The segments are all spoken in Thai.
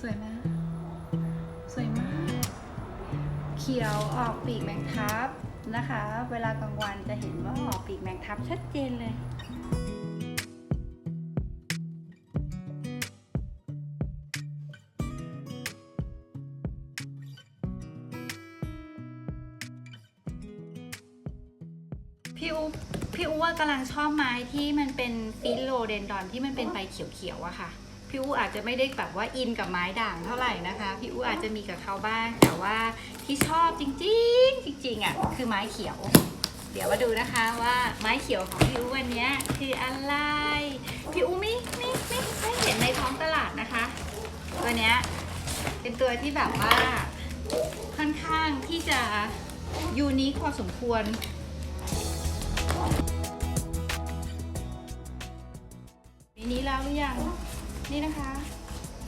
สวยไหมสวยมาก เขียวออกปีกแมงทับนะคะ เวลากลางวันจะเห็นว่าออกปีกแมงทับชัดเจนเลยพี่อูพี่อูว่ากำลังชอบไม้ที่มันเป็นฟิโลเดนดอนที่มันเป็นใบเขียวๆอะค่ะ พี่อูอาจจะไม่ได้แบบว่าอินกับไม้ด่างเท่าไหร่นะคะ พี่อูอาจจะมีกับเขาบ้าง แต่ว่าที่ชอบจริง ๆ จริงๆอะคือไม้เขียว เดี๋ยวมาดูนะคะว่าไม้เขียวของพี่อูวันนี้คืออะไร พี่อูไม่ไม่ไม่ไม่เห็นในท้องตลาดนะคะตัวเนี้ยเป็นตัวที่แบบว่าค่อนข้างที่จะยูนิคพอสมควรมีนี้แล้วหรือยัง นี่นะคะ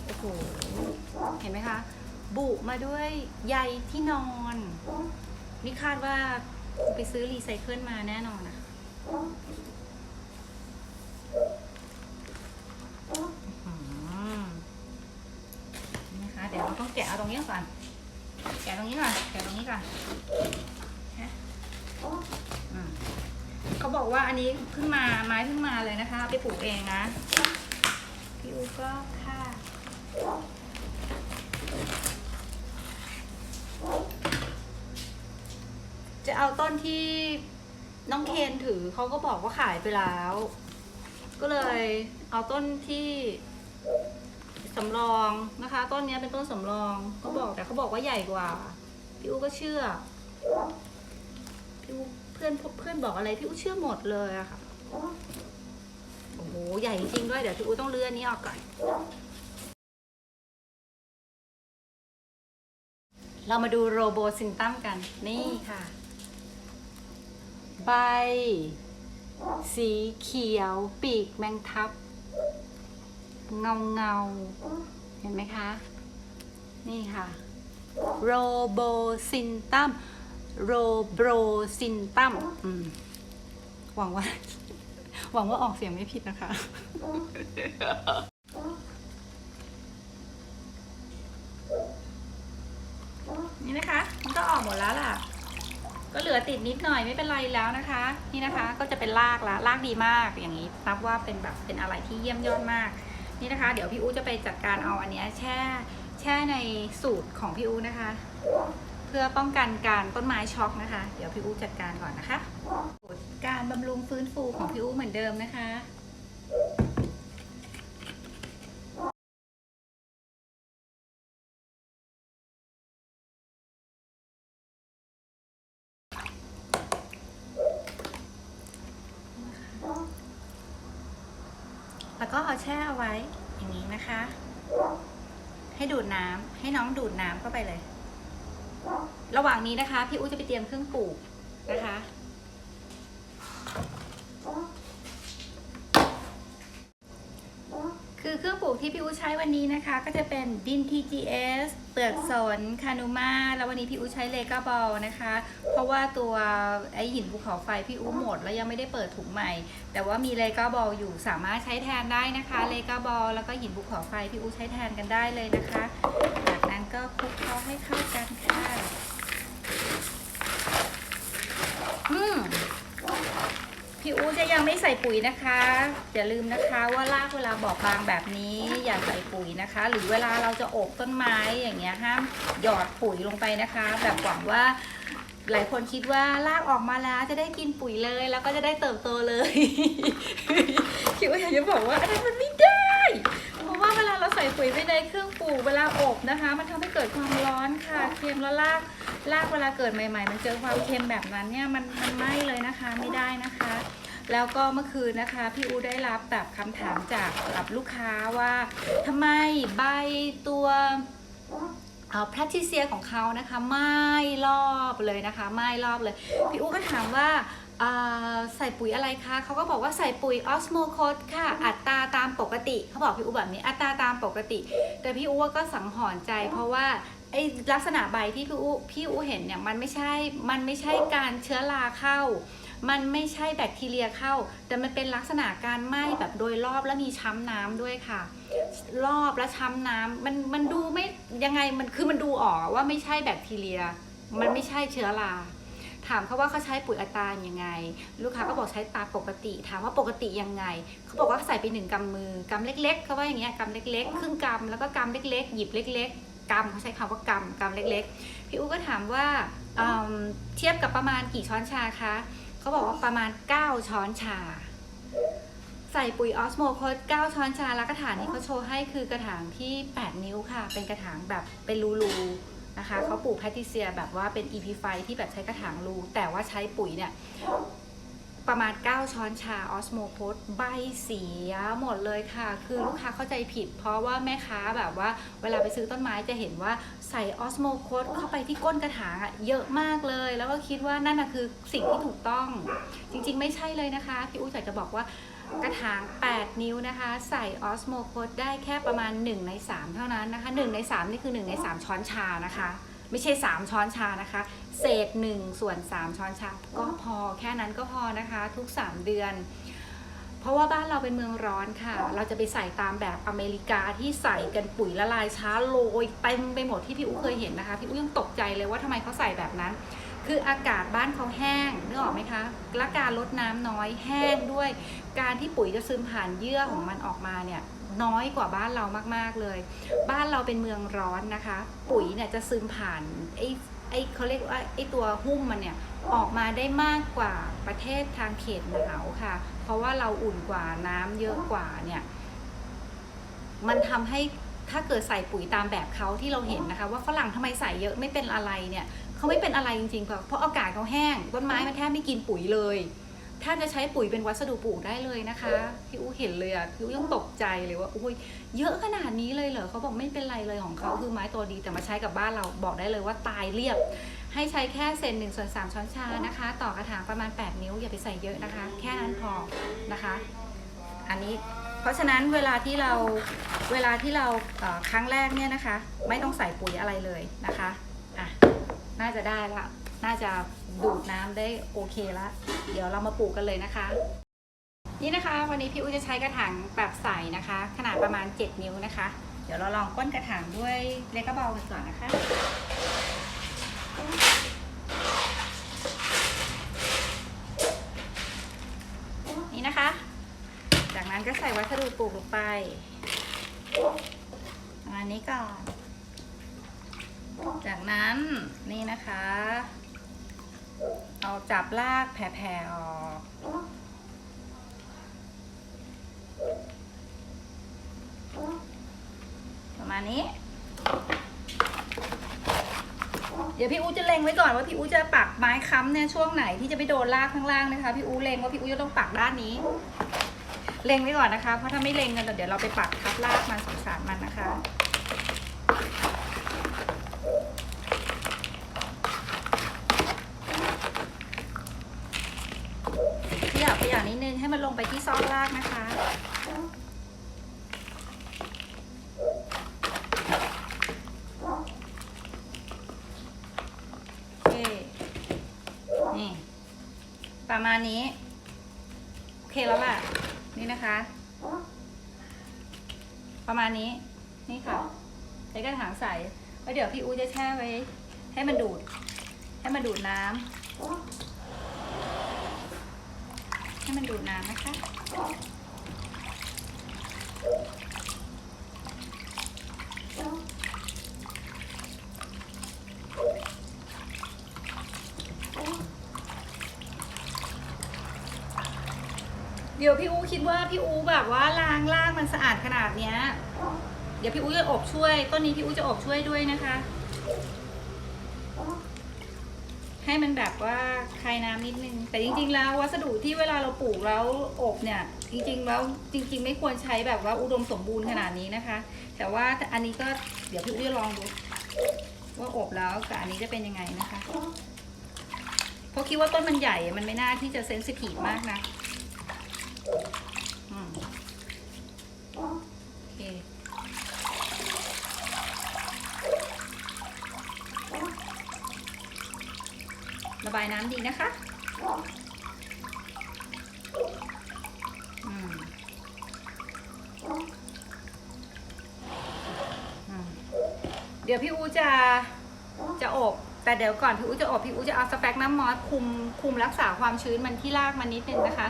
โอ้โห เห็นไหมคะ บุมาด้วยใยที่นอน นี่คาดว่าไปซื้อรีไซเคิลมาแน่นอนอะนี่นะคะ เดี๋ยวเราต้องแกะเอาตรงนี้ก่อน แกะตรงนี้ก่อน แกะตรงนี้ก่อนเขาบอกว่าอันนี้เพิ่งมาไม้เพิ่งมาเลยนะคะ ไปปลูกเองนะ พี่อูก็ค่ะ จะเอาต้นที่น้องเคนถือเขาก็บอกว่าขายไปแล้ว ก็เลยเอาต้นที่สำรองนะคะ ต้นเนี้ยเป็นต้นสำรองเขาบอกแต่เขาบอกว่าใหญ่กว่า พี่อูก็เชื่อพี่อูเพื่อนเพื่อนบอกอะไรพี่อูเชื่อหมดเลยอะค่ะ โอ้โห ใหญ่จริงด้วย เดี๋ยวพี่อูต้องเลื่อนนี้ออกก่อน เรามาดูโรโบซินตัมกัน นี่ค่ะ ใบ สีเขียว ปีกแมงทับ เงาเงา เห็นไหมคะ นี่ค่ะ โรโบซินตัม โรโบซินตัมหวังว่า หวังว่าออกเสียงไม่ผิดนะคะ นี่นะคะ มันก็ออกหมดแล้วล่ะ ก็เหลือติดนิดหน่อยไม่เป็นไรแล้วนะคะ นี่นะคะก็จะเป็นรากละรากดีมากอย่างนี้นับว่าเป็นแบบเป็นอะไรที่เยี่ยมยอดมาก นี่นะคะ เดี๋ยวพี่อูจะไปจัดการเอาอันเนี้ยแช่แช่ในสูตรของพี่อูนะคะ เพื่อป้องกันการต้นไม้ช็อกนะคะ เดี๋ยวพี่อูจัดการก่อนนะคะ การบำรุงฟื้นฟูของพี่อูเหมือนเดิมนะคะแล้วก็เอาแช่เอาไว้อย่างนี้นะคะ ให้ดูดน้ำให้น้องดูดน้ำเข้าไปเลย ระหว่างนี้นะคะ พี่อู๋จะไปเตรียมเครื่องปลูกนะคะ คือเครื่องปลู กที่พี่อูใช้วันนี้นะคะ ก็จะเป็นดิน TGS เปลือกสนคานูมาแล้ววันนี้พี่อูใช้เลกาบอลนะคะ เพราะว่าตัวไอหินภูเขาไฟพี่อูหมด แล้วยังไม่ได้เปิดถุงใหม่ แต่ว่ามีเลกาบอลอยู่สามารถใช้แทนได้นะคะเลกาบอลแล้วก็หินภูเขาไฟพี่อูใช้แทนกันได้เลยนะคะจากนั้นก็คลุกเคล้าให้เข้ากันค่ะอืม พี่อูจะยังไม่ใส่ปุ๋ยนะคะอย่าลืมนะคะว่ารากเวลาบอบบางแบบนี้อย่าใส่ปุ๋ยนะคะ หรือเวลาเราจะอบต้นไม้อย่างเงี้ยห้ามหยอดปุ๋ยลงไปนะคะ แบบหวังว่าหลายคนคิดว่ารากออกมาแล้วจะได้กินปุ๋ยเลย แล้วก็จะได้เติบโตเลยพี่อูอยากจะบอกว่าอันนั้นมันไม่ได้ เพราะว่าเวลาเราใส่ปุ๋ยไปในเครื่องปลูกเวลาอบนะคะ มันทำให้เกิดความร้อนค่ะเค็มแล้วราก รากเวลาเกิดใหม่ ๆ มันเจอความเค็มแบบนั้นเนี่ยมันมันไหม้เลยนะคะไม่ได้นะคะ แล้วก็เมื่อคืนนะคะพี่อูได้รับแบบคำถามจากกับลูกค้าว่าทำไมใบตัวเอาแพทริเซียของเขานะคะไหม้รอบเลยนะคะไหม้รอบเลย พี่อูก็ถามว่าใส่ปุ๋ยอะไรคะ เขาก็บอกว่าใส่ปุ๋ยออสโมโคดค่ะ อัตราตามปกติ เขาบอกพี่อูแบบนี้ อัตราตามปกติ แต่พี่อูก็สังหรณ์ใจเพราะว่า ไอลักษณะใบที่พี่อูพี่อูเห็นเนี่ยมันไม่ใช่ มันไม่ใช่การเชื้อราเข้า มันไม่ใช่แบคทีเรียเข้า แต่มันเป็นลักษณะการไหม้แบบโดยรอบและมีช้ำน้ำด้วยค่ะ รอบและช้ำน้ำมันมันดูไม่ยังไงมันคือมันดูออกว่าไม่ใช่แบคทีเรีย มันไม่ใช่เชื้อราถามเขาว่าเขาใช้ปุ๋ยอัตรายังไง ลูกค้าก็บอกใช้ตาปกติ ถามว่าปกติยังไง เขาบอกว่าใส่ไปหนึ่งกำมือกำเล็กๆเขาว่าอย่างเงี้ยกำเล็กๆครึ่งกำแล้วก็กำเล็กๆ หยิบเล็ก ๆ กำเขาใช้คำว่ากำกำเล็ก ๆ พี่อูก็ถามว่าเเทียบกับประมาณกี่ช้อนชาคะเขาบอกว่าประมาณ 9 ช้อนชา ใส่ปุ๋ยออสโมโคด9ช้อนชาแล้วกระถางที่เขาโชว์ให้คือกระถางที่ 8 นิ้วค่ะ เป็นกระถางแบบเป็นรูๆนะคะเขาปลูกแพทติเซียแบบว่าเป็น EP ไฟที่แบบใช้กระถางรูแต่ว่าใช้ปุ๋ยเนี่ย ประมาณ 9 ช้อนชาออสโมโคดใบเสียหมดเลยค่ะ คือลูกค้าเข้าใจผิด เพราะว่าแม่ค้าแบบว่าเวลาไปซื้อต้นไม้จะเห็นว่าใส่ออสโมโคดเข้าไปที่ก้นกระถางอะเยอะมากเลย แล้วก็คิดว่านั่นนะคือสิ่งที่ถูกต้อง จริงๆ ไม่ใช่เลยนะคะ พี่อุ้ยอยากจะบอกว่ากระถาง 8 นิ้วนะคะ ใส่ออสโมโคดได้แค่ประมาณ 1 ใน 3 เท่านั้นนะคะ 1 ใน 3 นี่คือ 1 ใน 3 ช้อนชานะคะ ไม่ใช่ 3 ช้อนชานะคะ เศษ1ส่วน 3 ช้อนชาก็พอแค่นั้นก็พอนะคะ ทุก 3 เดือน เพราะว่าบ้านเราเป็นเมืองร้อนค่ะ เราจะไปใส่ตามแบบอเมริกาที่ใส่กันปุ๋ยละลายช้าโรยเต็มไปหมดที่พี่อู๋เคยเห็นนะคะพี่อู๋ยังตกใจเลยว่าทำไมเขาใส่แบบนั้น คืออากาศบ้านเขาแห้งนึกออกไหมคะและการลดน้ำน้อยแห้งด้วย การที่ปุ๋ยจะซึมผ่านเยื่อของมันออกมาเนี่ย น้อยกว่าบ้านเรามาก ๆเลย บ้านเราเป็นเมืองร้อนนะคะ ปุ๋ยเนี่ยจะซึมผ่านไอ้ไอ้เขาเรียกว่าไอ้ตัวหุ้มมันเนี่ยออกมาได้มากกว่าประเทศทางเขตหนาวค่ะ เพราะว่าเราอุ่นกว่าน้ำเยอะกว่าเนี่ย มันทำให้ถ้าเกิดใส่ปุ๋ยตามแบบเขาที่เราเห็นนะคะ ว่าฝรั่งทำไมใส่เยอะไม่เป็นอะไรเนี่ยเขาไม่เป็นอะไรจริงๆค่ะเพราะอากาศเขาแห้งต้นไม้มันแทบไม่กินปุ๋ยเลย ถ้าจะใช้ปุ๋ยเป็นวัสดุปลูกได้เลยนะคะพี่อู้เห็นเลยอะพี่อู้ยังตกใจเลยว่าอุ้ยเยอะขนาดนี้เลยเหรอเขาบอกไม่เป็นไรเลยของเขาคือไม้ตัวดีแต่มาใช้กับบ้านเราบอกได้เลยว่าตายเรียบ ให้ใช้แค่เซนหนึ่งส่วนสามช้อนชานะคะ ต่อกระถางประมาณ 8 นิ้วอย่าไปใส่เยอะนะคะ แค่นั้นพอนะคะ อันนี้เพราะฉะนั้นเวลาที่เราเวลาที่เราครั้งแรกเนี่ยนะคะ ไม่ต้องใส่ปุ๋ยอะไรเลยนะคะอะน่าจะได้ละน่าจะ ดูดน้ำได้โอเคละเดี๋ยวเรามาปลูกกันเลยนะคะ นี่นะคะวันนี้พี่อุ้ยจะใช้กระถางแบบใสนะคะ ขนาดประมาณ 7 นิ้วนะคะ เดี๋ยวเราลองก้นกระถางด้วยเลกกระเบากันก่อนนะคะนี่นะคะ จากนั้นก็ใส่วัสดุปลูกลงไปประมาณนี้ก่อน จากนั้นนี่นะคะ เอาจับลากแผ่ๆออกประมาณนี้ เดี๋ยวพี่อูจะเล็งไว้ก่อนว่าพี่อูจะปักไม้ค้ำเนี่ยช่วงไหนที่จะไปโดนลากข้างล่างนะคะพี่อูเล็งว่าพี่อูจะต้องปักด้านนี้ เล็งไว้ก่อนนะคะ เพราะถ้าไม่เล็งกันเดี๋ยวเราไปปักทับลากมันสงสารมันนะคะ ขยับขยับนิดนึงให้มันลงไปที่ ซอกลากนะคะ โอเค นี่ ประมาณนี้ โอเคแล้วล่ะ นี่นะคะ ประมาณนี้ นี่ค่ะใช้กระถางใส่แล้วเดี๋ยวพี่อูจะแช่ไว้ ให้มันดูด ให้มันดูดน้ำ ให้มันดูดน้ำนะคะ เดี๋ยวพี่อูคิดว่าพี่อูแบบว่าล้างล่างมันสะอาดขนาดเนี้ย เดี๋ยวพี่อูจะอบช่วย ต้นนี้พี่อูจะอบช่วยด้วยนะคะ ให้มันแบบว่าคลายน้ำนิดนึง แต่จริง ๆ แล้ววัสดุที่เวลาเราปลูกแล้วอบเนี่ย จริง ๆ แล้วจริง ๆ ไม่ควรใช้แบบว่าอุดมสมบูรณ์ขนาดนี้นะคะ แต่ว่าอันนี้ก็เดี๋ยวพี่อุ้ยลองดู ว่าอบแล้วกับอันนี้จะเป็นยังไงนะคะเพราะคิดว่าต้นมันใหญ่มันไม่น่าที่จะเซนซิทีฟมากนะ ระบายน้ำดีนะคะเดี๋ยวพี่อูจะจะอบ แต่เดี๋ยวก่อนพี่อูจะอบพี่อูจะเอาสแปกน้ำมอสคุมคุมรักษาความชื้นมันที่รากมานิดนึงนะคะ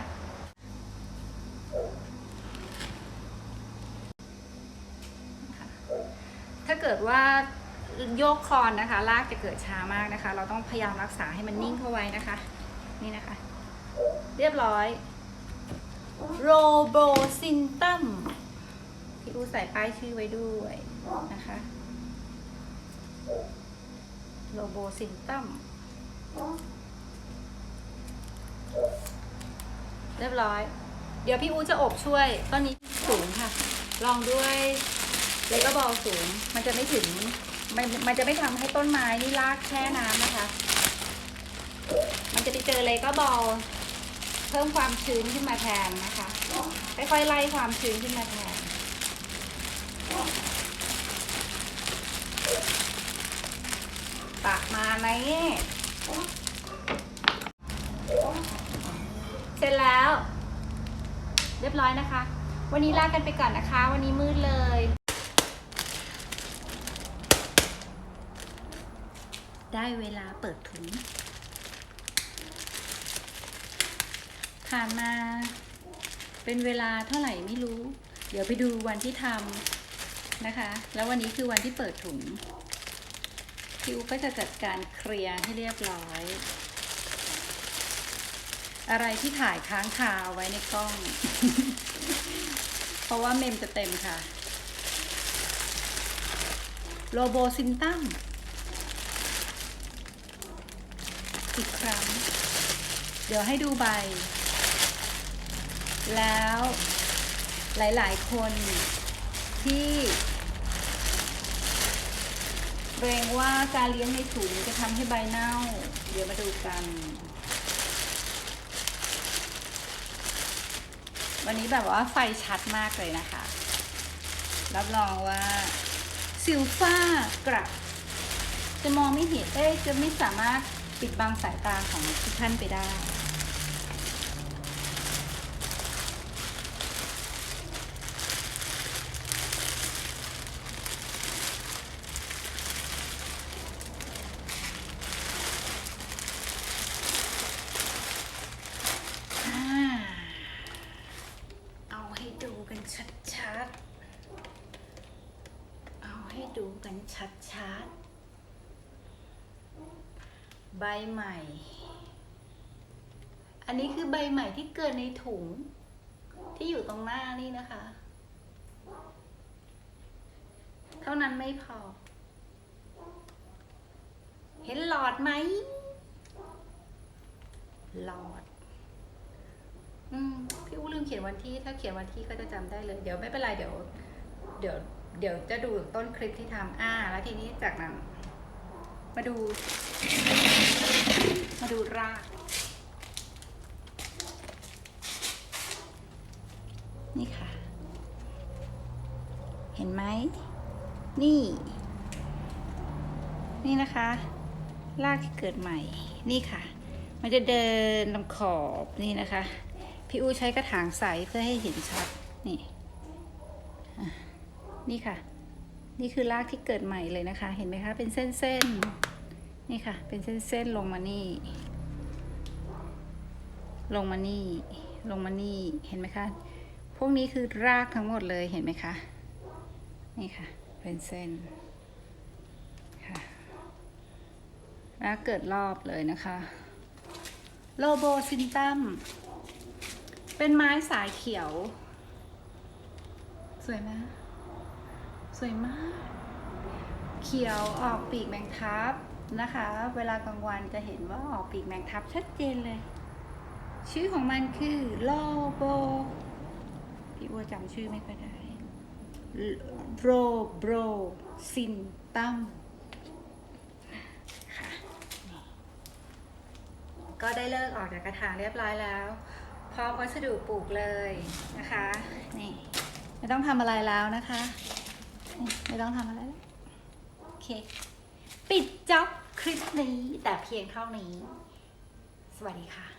โยกคอนนะคะรากจะเกิดช้ามากนะคะ เราต้องพยายามรักษาให้มันนิ่งเข้าไว้นะคะ นี่นะคะ เรียบร้อยโรโบซินตัมพี่อูใส่ป้ายชื่อไว้ด้วยนะคะโรโบซินตัมเรียบร้อย เดี๋ยวพี่อูจะอบช่วยต้นนี้สูงค่ะ ลองด้วยเลก็บอลสูง มันจะไม่ถึง มันมันจะไม่ทำให้ต้นไม้นี่รากแช่น้ำนะคะ มันจะไปเจอเลก็บอลเพิ่มความชื้นขึ้นมาแทนนะคะค่อยๆไล่ความชื้นขึ้นมาแทนตักมาในนี่เสร็จแล้ว เรียบร้อยนะคะ วันนี้ลากันไปก่อนนะคะ วันนี้มืดเลย ได้เวลาเปิดถุง ผ่านมาเป็นเวลาเท่าไหร่ไม่รู้ เดี๋ยวไปดูวันที่ทำนะคะ แล้ววันนี้คือวันที่เปิดถุงคิวก็จะจัดการเคลียร์ให้เรียบร้อย อะไรที่ถ่ายค้างคาเอาไว้ในกล้อง เพราะว่าเมมจะเต็มค่ะ โลโบซินตัม อีกครั้ง เดี๋ยวให้ดูใบ แล้วหลาย ๆ คนที่เกรงว่าการเลี้ยงในถุงจะทำให้ใบเน่า เดี๋ยวมาดูกัน วันนี้แบบว่าไฟชัดมากเลยนะคะ รับรองว่าซิลฟ้ากระจะมองไม่เห็นเอ้ยจะไม่สามารถ ปิดบังสายตาของทุกท่านไปได้ เอาให้ดูกันชัดๆ เอาให้ดูกันชัดๆ ใบใหม่ อันนี้คือใบใหม่ที่เกิดในถุงที่อยู่ตรงหน้านี่นะคะ เท่านั้นไม่พอ เห็นหลอดไหม หลอด อืมพี่อู้ลืมเขียนวันที่ ถ้าเขียนวันที่ก็จะจำได้เลย เดี๋ยวไม่เป็นไร เดี๋ยว เดี๋ยว เดี๋ยวจะดูต้นคลิปที่ทำอ่า แล้วทีนี้จากนั้น มาดู มาดูรากนี่ค่ะ เห็นไหม นี่ นี่นะคะ รากที่เกิดใหม่ นี่ค่ะ มันจะเดินลำขอบนี่นะคะ พี่อู้ใช้กระถางใสเพื่อให้เห็นชัด นี่ นี่ค่ะ นี่คือรากที่เกิดใหม่เลยนะคะ เห็นไหมคะ เป็นเส้นๆ นี่ค่ะ เป็นเส้นๆ ลงมานี่ ลงมานี่ ลงมานี่ เห็นไหมคะ พวกนี้คือรากทั้งหมดเลย เห็นไหมคะ นี่ค่ะ เป็นเส้น ค่ะแล้วเกิดรอบเลยนะคะ โลโบซินตัม เป็นไม้สายเขียว สวยไหม สวยมาก เขียวออกปีกแมงทับนะคะ เวลากลางวันจะเห็นว่าออกปีกแมงทับชัดเจนเลย ชื่อของมันคือโลโบ พี่อ้วจำชื่อไม่ค่อยได้โรโบซินตัมก็ได้เลิกออกจากกระถางเรียบร้อยแล้ว พร้อมวัสดุปลูกเลยนะคะ นี่ ไม่ต้องทำอะไรแล้วนะคะ ไม่ต้องทำอะไรแล้วโอเค ปิดจ็อบคลิปนี้แต่เพียงเท่านี้ สวัสดีค่ะ